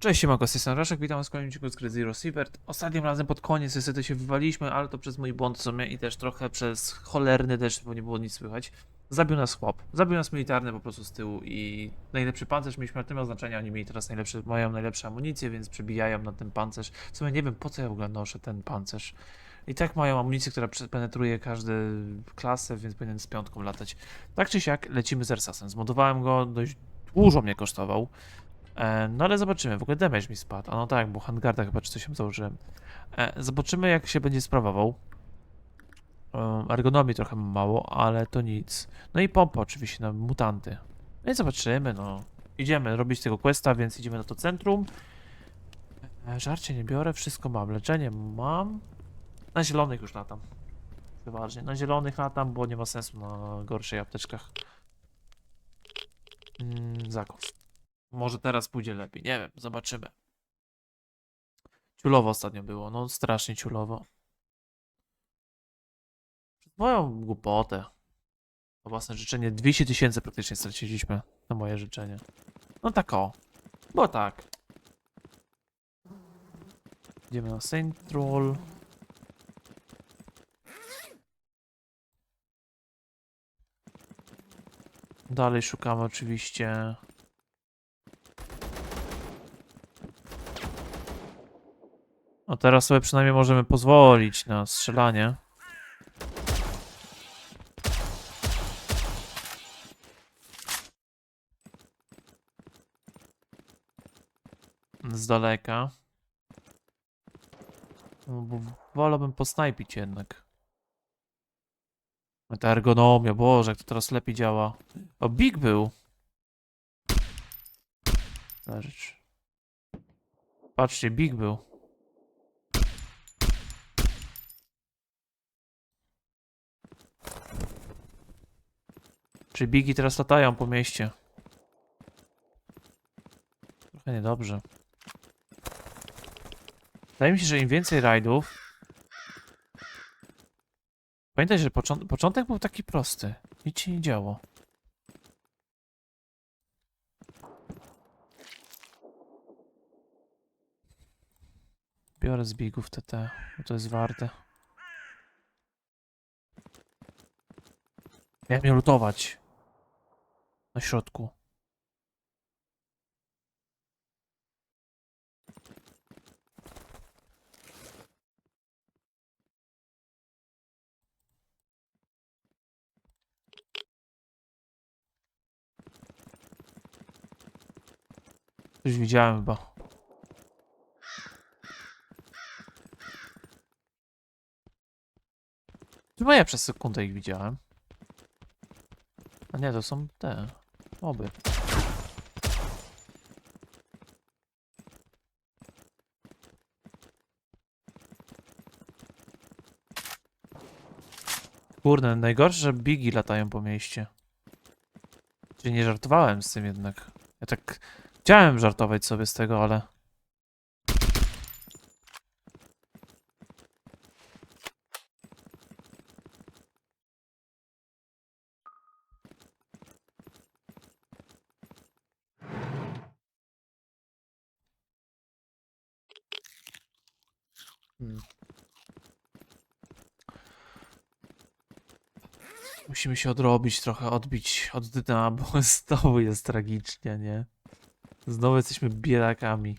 Cześć, siemanko, z tej Raszek, witam was w kolejnym odcinku z gry Zero Siebert. Ostatnim razem pod koniec niestety się wywaliśmy, ale to przez mój błąd w sumie i też trochę przez cholerny deszcz, bo nie było nic słychać. Zabił nas chłop. Zabił nas militarny po prostu z tyłu i najlepszy pancerz mieliśmy, ale to nie ma znaczenia, oni mieli teraz najlepsze, mają najlepsze amunicje, więc przebijają na ten pancerz. W sumie nie wiem po co ja w ogóle noszę ten pancerz. I tak mają amunicję, która penetruje każdą klasę, więc powinien z piątką latać. Tak czy siak, lecimy z Ersasem. Zmodowałem go, dość dużo mnie kosztował. E, No ale zobaczymy, w ogóle damage mi spadł. A no tak, bo handgarda chyba czy coś tam założyłem. E, Zobaczymy jak się będzie sprawował. E, Ergonomii trochę mało, ale to nic. No i pompa oczywiście na mutanty. No i zobaczymy, no. Idziemy robić tego questa, więc idziemy na to centrum. Żarcie nie biorę, wszystko mam. Leczenie mam. Na zielonych już latam. Przeważnie. Na zielonych latam, bo nie ma sensu na gorszych apteczkach. Mm, zakos. Może teraz pójdzie lepiej. Nie wiem, zobaczymy. Ciulowo ostatnio było. No strasznie ciulowo. Moją głupotę. O własne życzenie. 200 tysięcy praktycznie straciliśmy na moje życzenie. No tak o. Bo tak. Idziemy na Troll. Dalej szukamy oczywiście No teraz sobie przynajmniej możemy pozwolić na strzelanie. Z daleka. No, bo wolałbym posnajpić jednak. No Ta ergonomia, boże, jak to teraz lepiej działa. O, Big był. Rzecz. Patrzcie, Big był. Czy bigi teraz latają po mieście? Trochę niedobrze. Wydaje mi się, że im więcej rajdów... Pamiętaj, że począ początek był taki prosty. Nic się nie działo. Biorę z bigów TT, bo to jest warte. Miałem mnie lutować. Na środku. Coś widziałem chyba. Chyba ja przez sekundę ich widziałem. A nie, to są te oby. Kurde, najgorsze, że bigi latają po mieście. Czyli nie żartowałem z tym jednak. Ja tak chciałem żartować sobie z tego, ale... Musimy się odrobić, trochę odbić od dna, bo znowu jest tragicznie, nie? Znowu jesteśmy biedakami.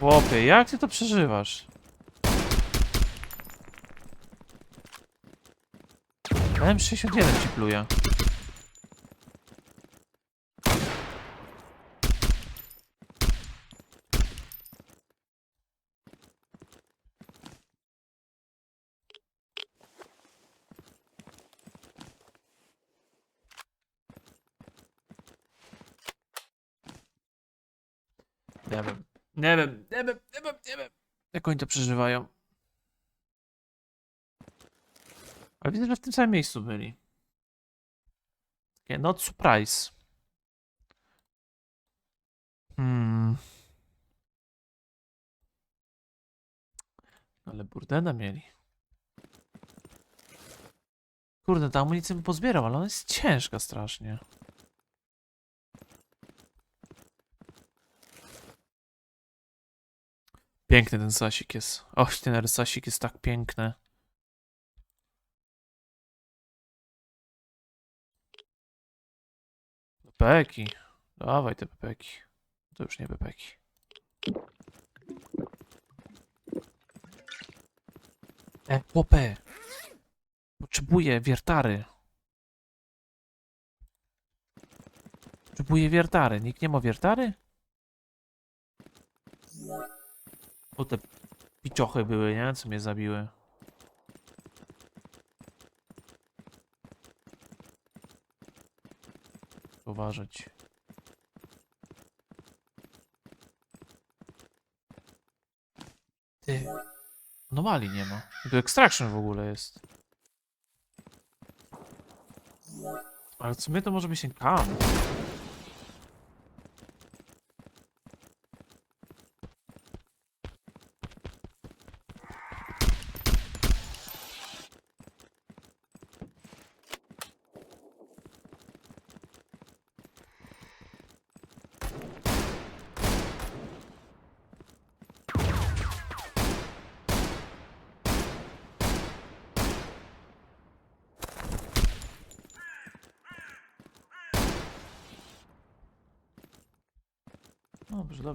Chłopie, jak ty to przeżywasz? M61 ci pluje. Nie wiem. Nie wiem, nie wiem, nie wiem, nie wiem. Jak oni to przeżywają. Ale widzę, że w tym samym miejscu byli. Takie not surprise. Hmm. Ale burdena mieli. Kurde, ta amunicję bym pozbierał, ale ona jest ciężka strasznie. Piękny ten sasik jest. Och, ten sasik jest tak piękny. Pepeki. Dawaj te pepeki. To już nie pepeki. E, chłopie. Potrzebuję wiertary. Potrzebuję wiertary. Nikt nie ma wiertary? O te piczochy były, nie? Co mnie zabiły. Uważać. Ty. Anomalii nie ma. Tu extraction w ogóle jest. Ale w sumie to może być ten kam.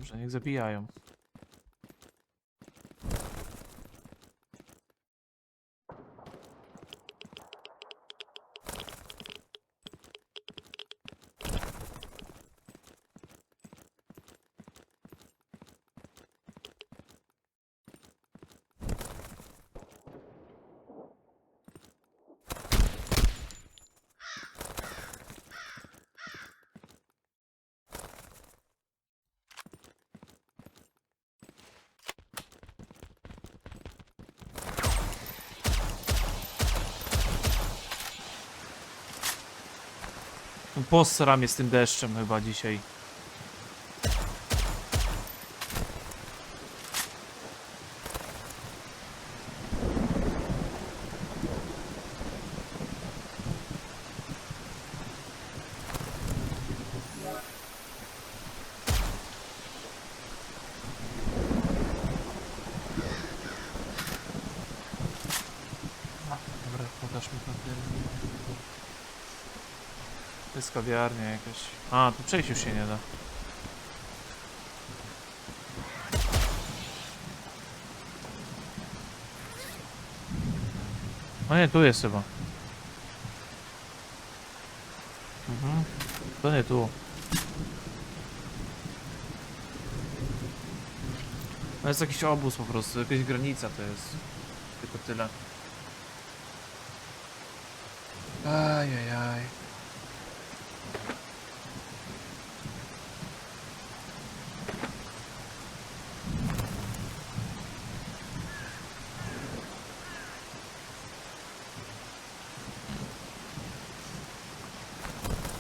Dobrze, niech zabijają. Posram z tym deszczem chyba dzisiaj. Dobra, pokaż mi papiery. To jest kawiarnia jakaś. A, tu przejść już się nie da. No nie, tu jest chyba. Mhm. To nie tu. To jest jakiś obóz po prostu, jakaś granica to jest. Tylko tyle. Ajajaj.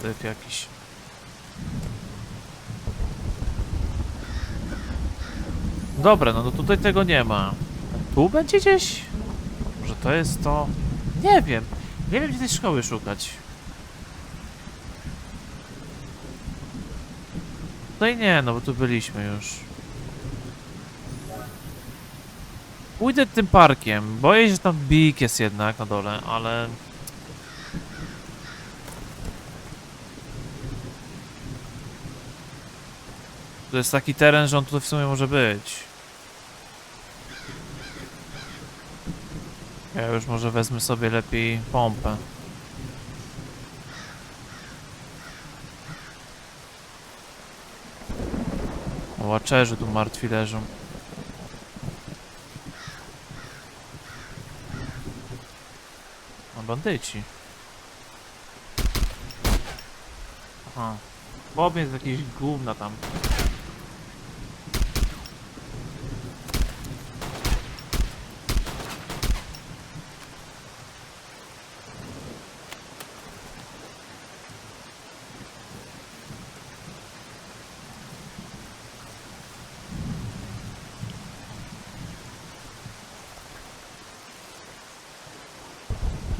Typ jakiś. Dobra, no to tutaj tego nie ma. Tu będzie gdzieś? Może to jest to? Nie wiem. Nie wiem, gdzie tej szkoły szukać. No i nie, no bo tu byliśmy już. Pójdę tym parkiem. Boję się, że tam bik jest jednak na dole, ale... To jest taki teren, że on tutaj w sumie może być. Ja już może wezmę sobie lepiej pompę. O, Łaczerzy tu martwi leżą. A bandyci. Aha. Bob jest jakieś gówna tam.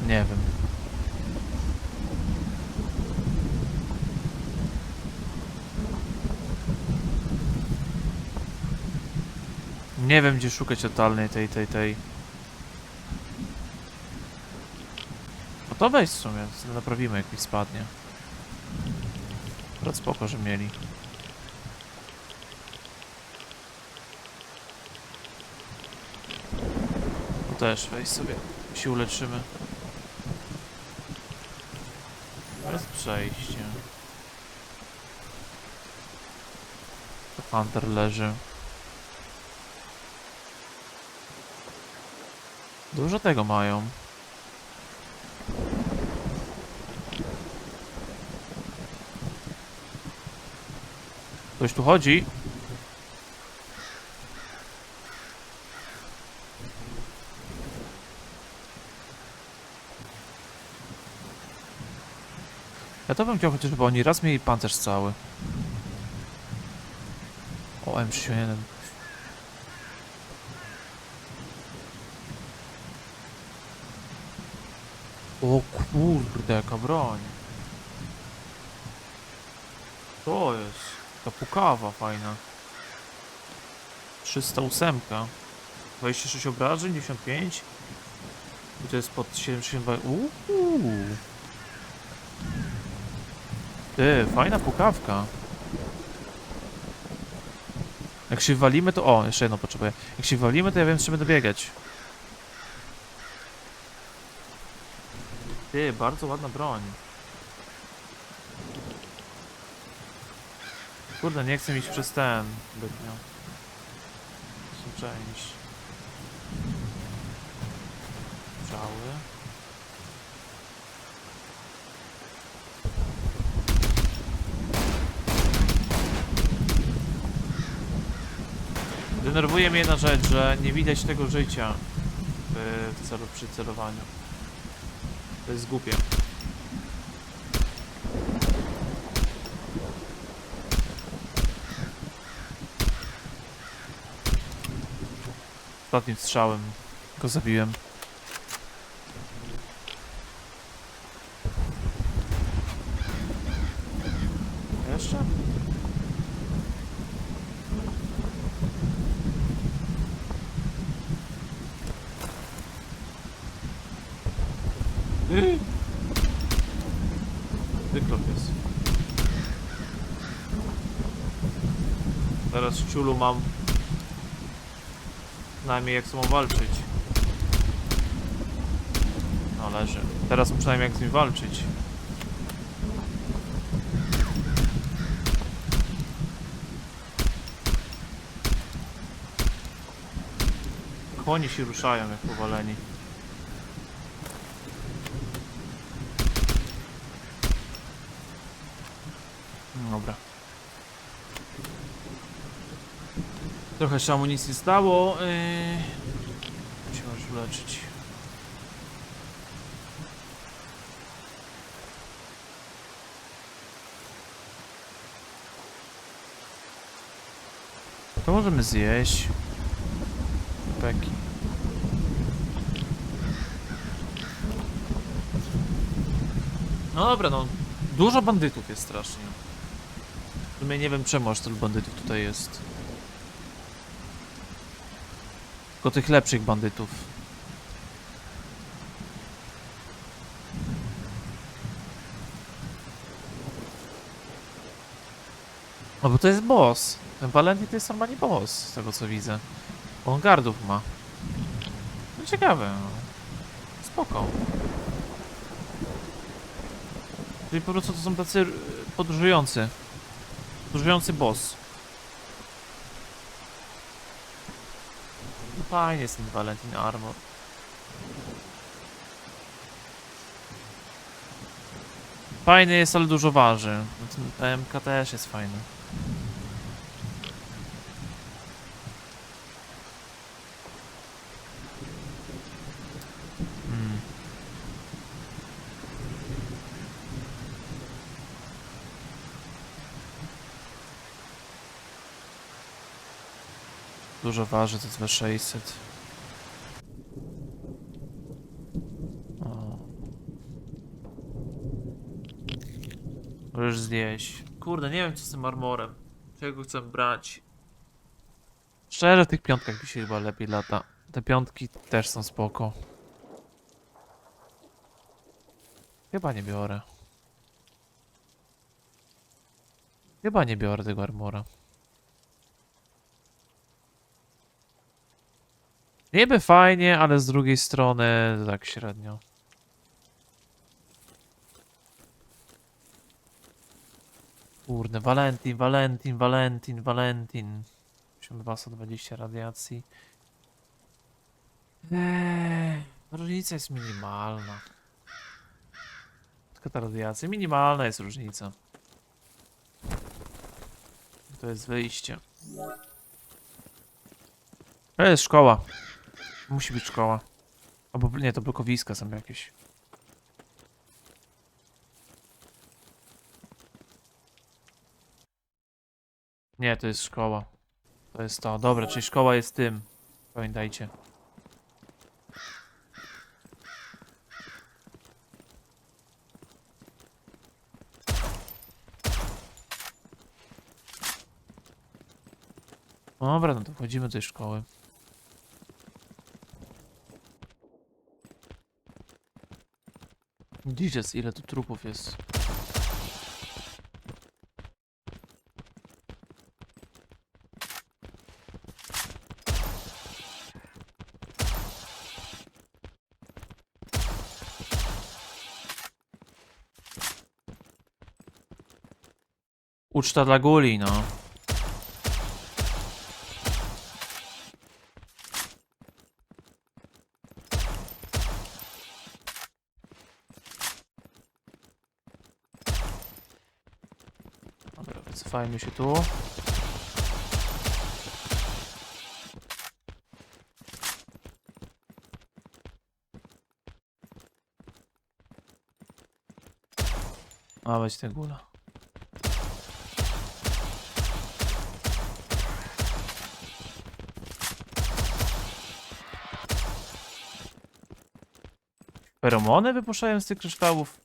Nie wiem. Nie wiem gdzie szukać totalnej tej, tej, tej. No to weź w sumie, naprawimy jak mi spadnie. Akurat spoko, że mieli. To też weź sobie, się uleczymy. Jest przejście. To Hunter leży. Dużo tego mają. Ktoś tu chodzi? Ja to bym chciał chociaż, żeby oni raz mieli pancerz cały. O, M31. O kurde, jaka broń. To jest. Ta pukawa fajna. 308. 26 obrażeń, 95. I to jest pod 72. Uuu. Ty, fajna pukawka. Jak się walimy, to. O, jeszcze jedno potrzebuję. Jak się walimy, to ja wiem, czy będę biegać. Ty, bardzo ładna broń. Kurde, nie chcę iść przez ten zbytnio. Są część. Strzały. Denerwuje mnie jedna rzecz, że nie widać tego życia w celu, przy celowaniu. To jest głupie. Ostatnim strzałem go zabiłem. Jeszcze? Wykrop jest. Teraz ciulu mam przynajmniej jak sobą walczyć. No leży. Teraz przynajmniej jak z nim walczyć. Koni się ruszają jak powaleni. Dobra. Trochę się amunicji stało. Yy... Musimy już uleczyć. To możemy zjeść. Peki. No dobra, no. Dużo bandytów jest strasznie. W sumie nie wiem czemu aż tylu bandytów tutaj jest. Tylko tych lepszych bandytów. No bo to jest boss. Ten Valentin to jest normalnie boss, z tego co widzę. On gardów ma. No ciekawe. No. Spoko. Czyli po prostu to są tacy y, podróżujący. Podróżujący boss. Fajnie jest ten Valentin Armor. Fajny jest, ale dużo waży. No ten PMK też jest fajny. dużo waży, to 2600. O. Już zjeść. Kurde, nie wiem co z tym armorem. Czego chcę brać? Szczerze, w tych piątkach mi się chyba lepiej lata. Te piątki też są spoko. Chyba nie biorę. Chyba nie biorę tego armora. Niby fajnie, ale z drugiej strony tak średnio. Kurde, Valentin, Valentin, Valentin, Valentin. 8220 radiacji. Eee, różnica jest minimalna. Tylko ta radiacja. Minimalna jest różnica. To jest wyjście. To jest szkoła. Musi być szkoła. Albo nie, to blokowiska są jakieś. Nie, to jest szkoła. To jest to. Dobra, czyli szkoła jest tym. Pamiętajcie. Dobra, no to wchodzimy do tej szkoły. Jesus, ile tu trupów jest. Uczta dla guli, no. Dobra, wycofajmy się tu. A, weź tę gula. Feromony wypuszczają z tych kryształów?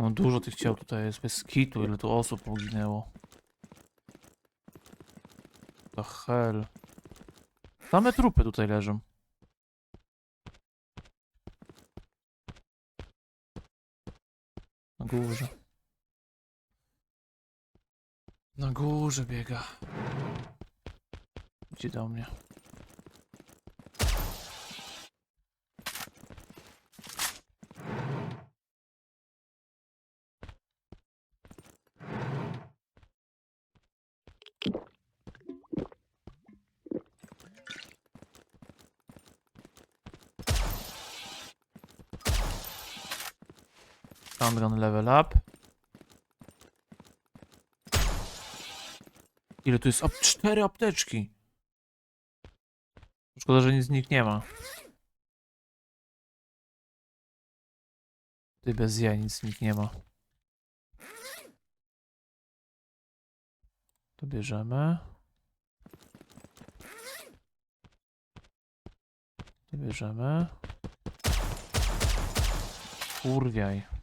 No dużo tych ciał tutaj jest, bez kitu, ile tu osób poginęło. To hell. Same trupy tutaj leżą. Na górze. Na górze biega. Idzie do mnie. Handgun level up. Ile tu jest? Ap cztery apteczki. Szkoda, że nic z nich nie ma. Ty bez ja, nic z nich nie ma. To bierzemy. To bierzemy. Kurwiaj.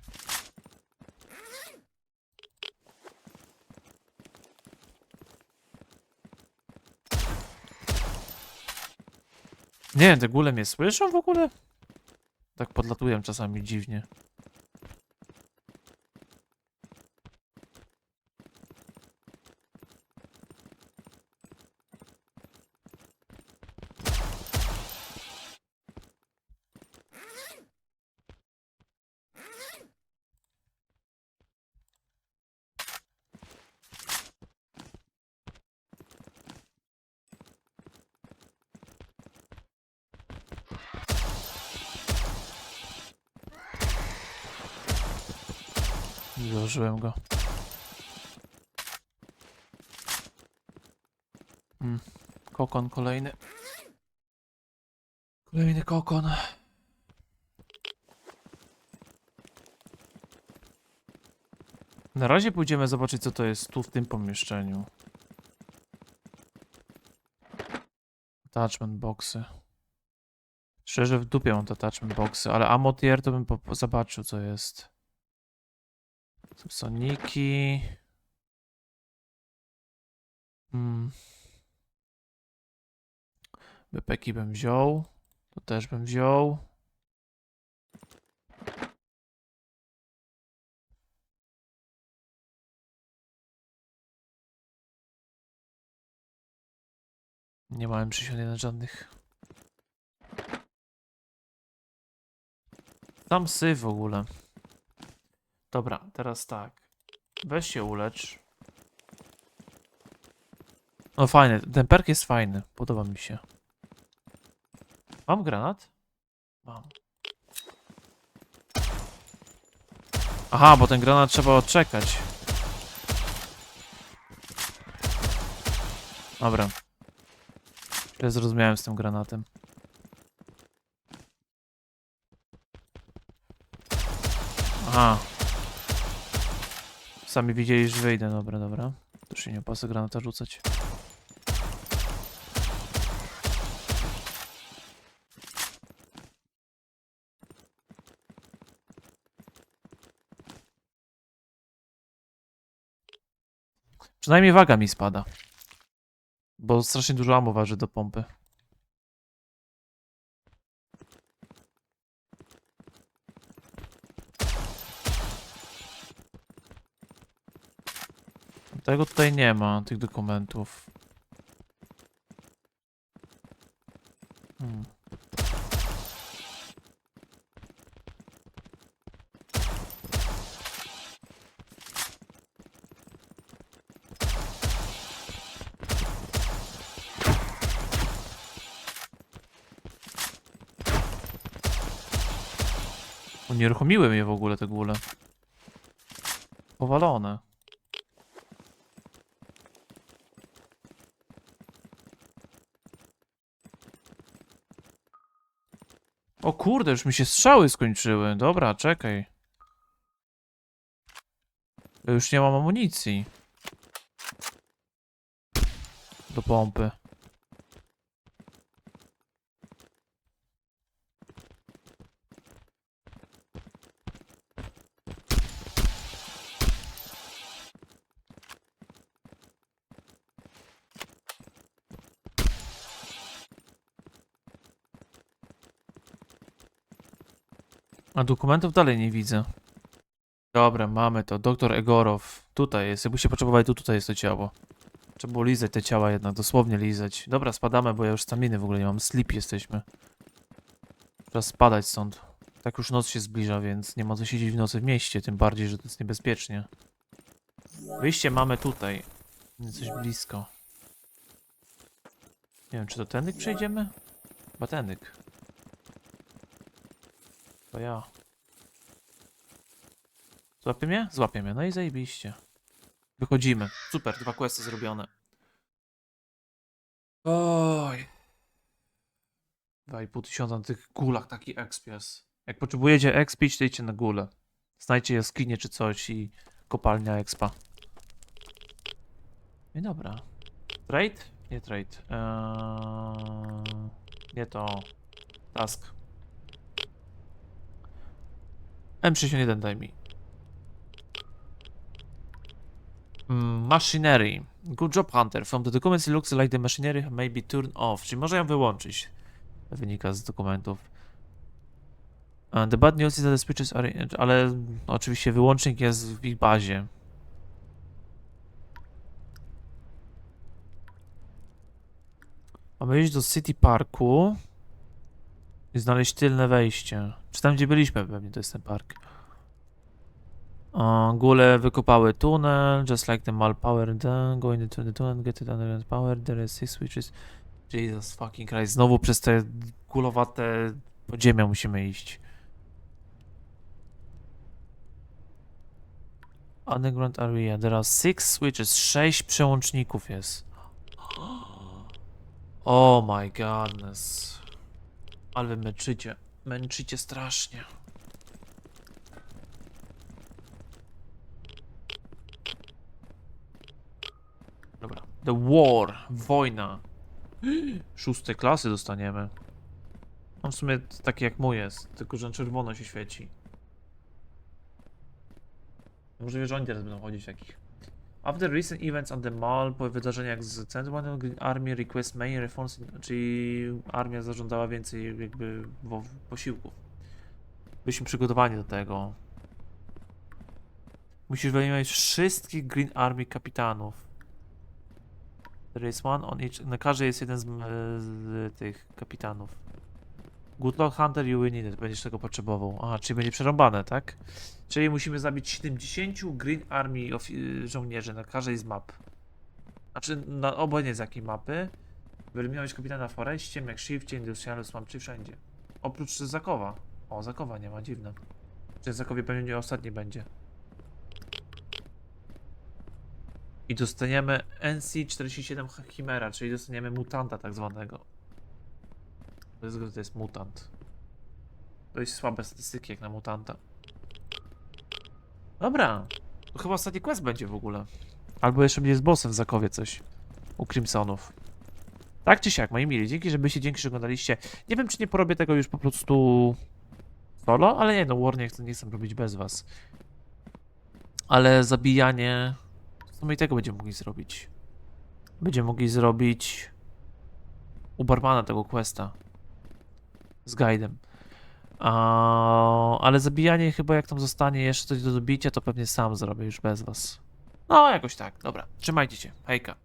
Nie wiem, te góle mnie słyszą w ogóle? Tak podlatują czasami dziwnie. Założyłem go. Mhm. Kokon kolejny. Kolejny kokon. Na razie pójdziemy zobaczyć, co to jest tu w tym pomieszczeniu. Attachment boxy. Szczerze w dupie mam te attachment boxy, ale ammo tier to bym zobaczył, co jest. Soniki. Hmm. Bepeki bym wziął. To też bym wziął. Nie mam M61 żadnych. Tam sy w ogóle. Dobra, teraz tak. Weź się ulecz. No fajny, ten perk jest fajny. Podoba mi się. Mam granat? Mam. Aha, bo ten granat trzeba odczekać. Dobra. Źle zrozumiałem z tym granatem. Aha. Sami widzieli, że wyjdę. Dobra, dobra. To się nie opłaca granata rzucać. Przynajmniej waga mi spada. Bo strasznie dużo ammo waży do pompy. Tego tutaj nie ma, tych dokumentów. Hmm. Unieruchomiły mnie w ogóle te góle. Powalone. O kurde, już mi się strzały skończyły. Dobra, czekaj. Już nie mam amunicji. Do pompy. A dokumentów dalej nie widzę. Dobra, mamy to. Doktor Egorow. Tutaj jest. Jakbyście potrzebowali, to tutaj jest to ciało. Trzeba było lizać te ciała jednak, dosłownie lizać. Dobra, spadamy, bo ja już staminy w ogóle nie mam. Sleep jesteśmy. Trzeba spadać stąd. Tak już noc się zbliża, więc nie ma co siedzieć w nocy w mieście, tym bardziej, że to jest niebezpiecznie. Wyjście mamy tutaj. Coś blisko. Nie wiem, czy to tędyk przejdziemy? Chyba tędyk. To ja. Złapie mnie? Złapie mnie. No i zajebiście. Wychodzimy. Super, dwa questy zrobione. Oj. 2,5 tysiąca na tych gulach taki expies. Jak potrzebujecie expić, to idźcie na gulę. Znajdźcie jaskinie czy coś i kopalnia expa. I dobra. Trade? Nie trade. Eee, nie to. Task. M61 daj mi. Mm, Machinery. Good job, Hunter. From the documents it looks like the machinery may be turned off. Czyli można ją wyłączyć. Wynika z dokumentów. Uh, the bad news is that the switches are... Ale oczywiście wyłącznik jest w ich bazie. Mamy iść do City Parku i znaleźć tylne wejście. Czy tam, gdzie byliśmy, pewnie to jest ten park. O, Góle wykopały tunel, just like the mal power done, going into the tunnel, get it underground power, there is six switches. Jesus fucking Christ, znowu przez te kulowate podziemia musimy iść. Underground area, there are six switches, sześć przełączników jest. Oh my godness. Ale wy męczycie. Męczycie strasznie. Dobra. The War. Wojna. Szóstej klasy dostaniemy. On w sumie taki jak mój jest, tylko że czerwono się świeci. Możliwe, że oni teraz będą chodzić takich. After recent events on the Mall, po wydarzeniach z Central Army request main reforms, czyli armia zażądała więcej jakby posiłków. Byliśmy przygotowani do tego. Musisz wymieniać wszystkich Green Army kapitanów. There is one on each. Na każdej jest jeden z, m- z tych kapitanów. Good luck Hunter, you need it. Będziesz tego potrzebował. Aha, czyli będzie przerąbane, tak? Czyli musimy zabić 70 Green Army ofi- żołnierzy na każdej z map. Znaczy, na obojętnie z jakiej mapy. Wyeliminować kapitana w Foreście, McShifcie, Industrialus mam czy wszędzie. Oprócz Zakowa. O, Zakowa nie ma, dziwne. Czy Zakowie pewnie nie ostatni będzie. I dostaniemy NC-47 Chimera, czyli dostaniemy mutanta tak zwanego. To jest, mutant. Jest słabe statystyki jak na mutanta. Dobra. To chyba ostatni quest będzie w ogóle. Albo jeszcze będzie z bossem w Zakowie coś. U Crimsonów. Tak czy siak, moi mili, dzięki, że byście, dzięki, że oglądaliście. Nie wiem, czy nie porobię tego już po prostu solo, ale nie, no War nie chcę, nie chcę robić bez was. Ale zabijanie... W sumie i tego będziemy mogli zrobić. Będziemy mogli zrobić... U Barmana tego questa. Z guidem. Ale zabijanie chyba jak tam zostanie jeszcze coś do dobicia, to pewnie sam zrobię już bez was. No, jakoś tak. Dobra, trzymajcie się. Hejka.